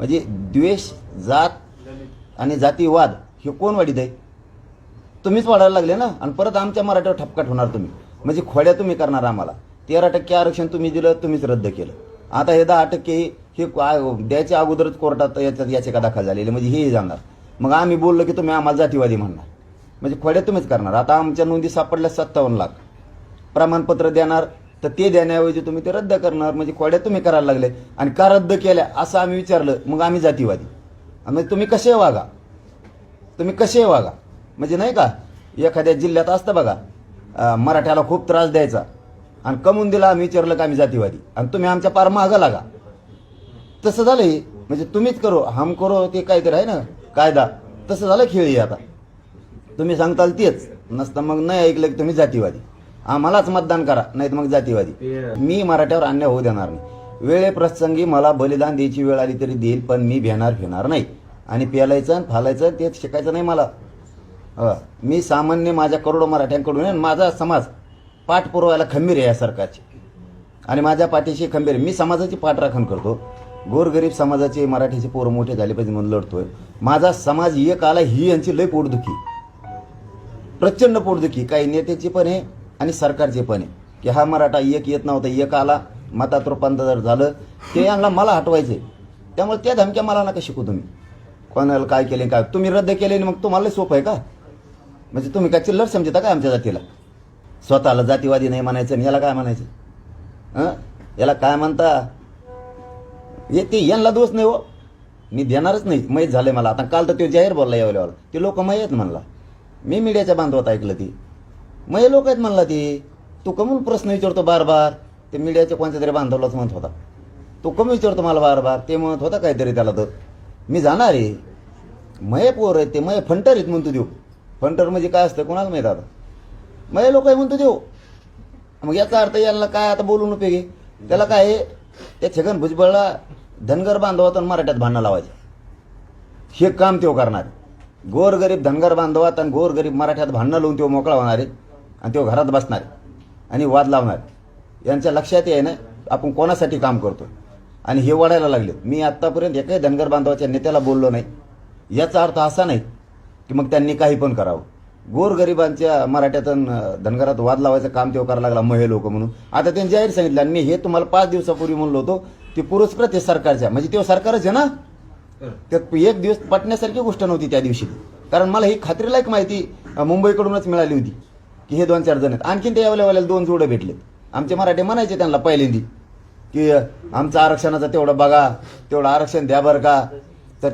म्हणजे द्वेष जात आणि जातीवाद हे कोण वाढीत आहे? तुम्हीच वाढायला लागले ना? आणि परत आमच्या मराठीवर ठपकाट होणार तुम्ही. म्हणजे खोड्या तुम्ही करणार आम्हाला. तेरा टक्के आरक्षण तुम्ही दिलं तुम्हीच रद्द केलं. आता हे दहा टक्के हे द्यायच्या अगोदरच कोर्टात याच्यात याचिका दाखल झालेली. म्हणजे हेही जाणार. मग आम्ही बोललो की तुम्ही आम्हाला जातीवादी म्हणणार. म्हणजे खोड्या तुम्हीच करणार. आता आमच्या नोंदी सापडल्या सत्तावन्न लाख. प्रमाणपत्र देणार तर ते देण्याऐवजी तुम्ही ते रद्द करणार म्हणजे खोड्या तुम्ही करायला लागले. आणि का रद्द केल्या असं आम्ही विचारलं मग आम्ही जातीवादी. आणि मग तुम्ही कसे वागा? तुम्ही कसे वागा? म्हणजे नाही का एखाद्या जिल्ह्यात असतं बघा मराठ्याला खूप त्रास द्यायचा. आणि कमवून दिला आम्ही विचारलं का आम्ही जातीवादी? आणि तुम्ही आमच्या पार मागं लागा. तसं झालं हे. म्हणजे तुम्हीच करो हम करो ते काहीतरी आहे ना कायदा. तसं झालं खेळ आता. तुम्ही सांगताल तेच. नसतं मग नाही ऐकलं की तुम्ही जातीवादी. आम्हालाच मतदान करा नाही तर मग जातीवादी. मी मराठ्यावर अन्याय होऊ देणार नाही. वेळे प्रसंगी मला बलिदान द्यायची वेळ आली तरी देईल पण मी भेणार फिरणार नाही. आणि प्यालायचं आणि फालायचं ते शिकायचं नाही मला. हं. मी सामान्य माझ्या करोडो मराठ्यांकडून माझा समाज पाठ पुरवायला खंबीर आहे या सरकारची. आणि माझ्या पाठीशी खंबीर आहे. मी समाजाची पाठराखण करतो. गोरगरीब समाजाचे मराठीचे पोरं मोठे झाले पाहिजे म्हणून लढतोय. माझा समाज एक आला ही यांची लय पोटदुखी. प्रचंड पोटदुखी. काही नेत्याची पण आहे आणि सरकारचे पण आहे की हा मराठा एक येत नव्हता एक आला मतात रूपांतर झालं ते यांना मला हटवायचे. त्यामुळे त्या धमक्या मला नका शिकू तुम्ही. कोणाला काय केले काय? तुम्ही रद्द केले आणि मग तुम्हाला सोपं आहे का? म्हणजे तुम्ही काय चिल्लर समजता काय आमच्या जातीला? स्वतःला जातीवादी नाही म्हणायचं आणि याला काय म्हणायचं? हं? याला काय म्हणता? येते ते यांना दोष नाही हो. मी देणारच नाही. माहीत झालं मला. आता काल तर तो जाहीर बोलला यावेळेवर. ते लोक माहीत म्हणला. मी मीडियाच्या बांधवात ऐकलं ती. मय लोक आहेत म्हणला ती तू कमून प्रश्न विचारतो बार बार ते मीडियाच्या कोणत्या तरी बांधवलाच म्हणत होता. तो कमी विचारतो मला बार बार ते म्हणत होता काहीतरी त्याला तर. मी जाणार आहे. मये पोर आहेत ते मये फंटर आहेत म्हणतो देऊ फंटर म्हणजे काय असतं कोणाला माहीत आता? मये लोक आहे म्हणतो देऊ मग याचा अर्थ यांना काय आता बोलून उपयोगी त्याला काय आहे, त्या छगन भुजबळला धनगर बांधवात आणि मराठ्यात भांडणं लावायचं. हे काम तो करणार गोरगरीब धनगर बांधवात आणि गोरगरीब मराठ्यात भांडणं लावून तो मोकळा होणार आहे. आणि तो घरात बसणार आणि वाद लावणार. यांच्या लक्षात आहे ना आपण कोणासाठी काम करतो आणि हे वाढायला लागले मी आत्तापर्यंत एकाही धनगर बांधवाच्या नेत्याला बोललो नाही. याचा अर्थ असा नाही की मग त्यांनी काही पण करावं. गोरगरिबांच्या मराठ्यात अन धनगरात वाद लावायचं काम तेव्हा करायला लागला महे लोक म्हणून. आता त्यांनी जाहीर सांगितलं आणि मी हे तुम्हाला पाच दिवसापूर्वी म्हणलो होतो ते पुरस्कृत आहे सरकारच्या. म्हणजे तेव्हा सरकारच आहे ना? त्यात एक दिवस पटण्यासारखी गोष्ट नव्हती त्या दिवशी. कारण मला ही खात्रीलायक माहिती मुंबईकडूनच मिळाली होती. की हे दोन चार जण आहेत. आणखीन ते यावल्या दोन जोडं भेटलेत. आमचे मराठे म्हणायचे त्यांना पहिल्यांदी की आमचं आरक्षणाचं तेवढं बघा तेवढं आरक्षण द्या बरं का. तर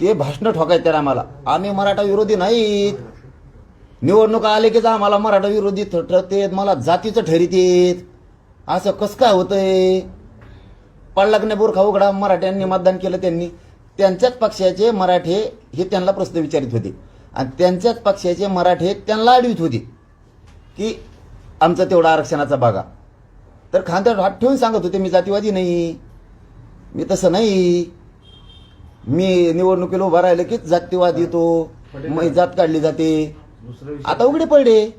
ते भाषणं ठोकायचं तर आम्हाला. आम्ही मराठा विरोधी नाहीत. निवडणुका आले की आम्हाला मराठा विरोधी ठरतेत मला जातीचं ठरितेत. असं कसं काय होतंय? पडलाक नाही बोरखा उघडा मराठ्यांनी मतदान केलं त्यांनी. त्यांच्याच पक्षाचे मराठे हे त्यांना प्रश्न विचारित होते. आणि त्यांच्याच पक्षाचे मराठे त्यांना अडवित होते. की आमचं तेवढं आरक्षणाचा बघा. तर खांद्यावर हात ठेवून सांगत होते मी जातीवादी नाही. मी तसं नाही. मी निवडणुकीला उभा राहिलं की जातीवाद येतो. मग जात काढली जाते. आता उघडे पडले.